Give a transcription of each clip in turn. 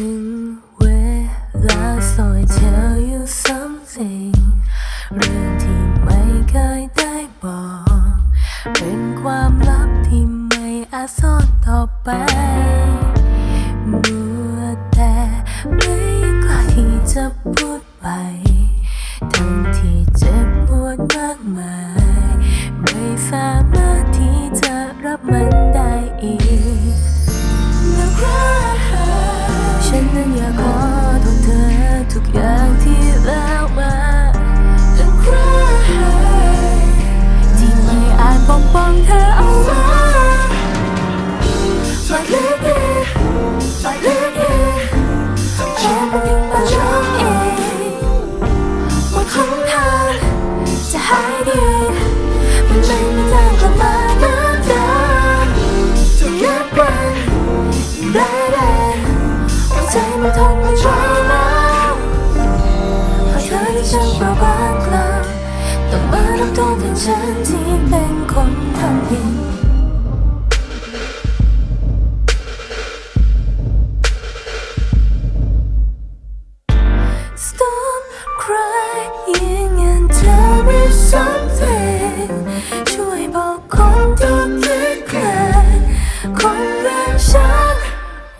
ถึงเวลา so I tell you something เรื่องที่ไม่เคยได้บอก เป็นความลับที่ไม่อาจซต่อไปมัวแต่ไม่กล้าที่จะพูดไป ทั้งที่เจ็บปวดมากมาย ไม่สามารถที่จะรับมันได้อีกแล้ว ใครฉั ราะเธอที่ฉันเปราะบางกลางต้องมารับโทษแทนฉันที่เป็นคนทำผิด Stop crying and tell me something ช่วยบอกคนที่คิดแคลนคนอย่างฉัน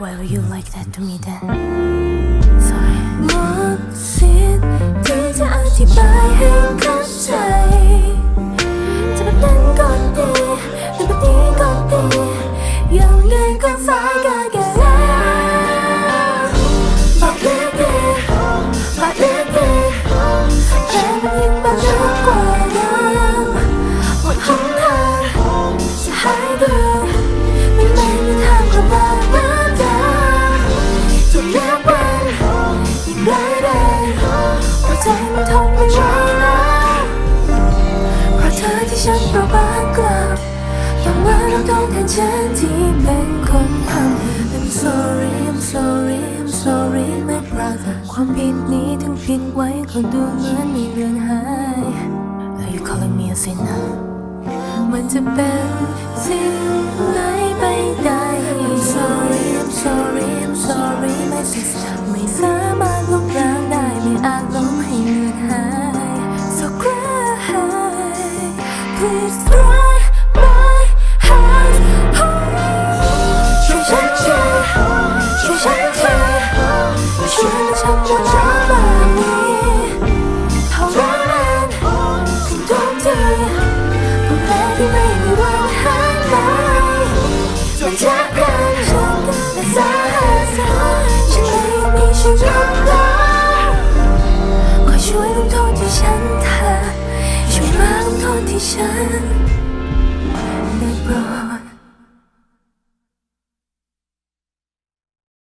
Why were you like that to me then? ที่ฉันเปราะบางกลับต้องมารับโทษแทนฉันที่เป็นคนทำ I'm sorry I'm sorry I'm sorry my brother ความผิดนี้ถึงผิดไว้ก็ดูเหมือนมีเรื่องหาย Are you calling me a sinner มันจะเป็นสิ่งไหนไปได้ I'm sorry I'm sorry I'm sorry my sister ไม่สามารถลบล้างได้ไม่อาจลบ ฉันได้โปรด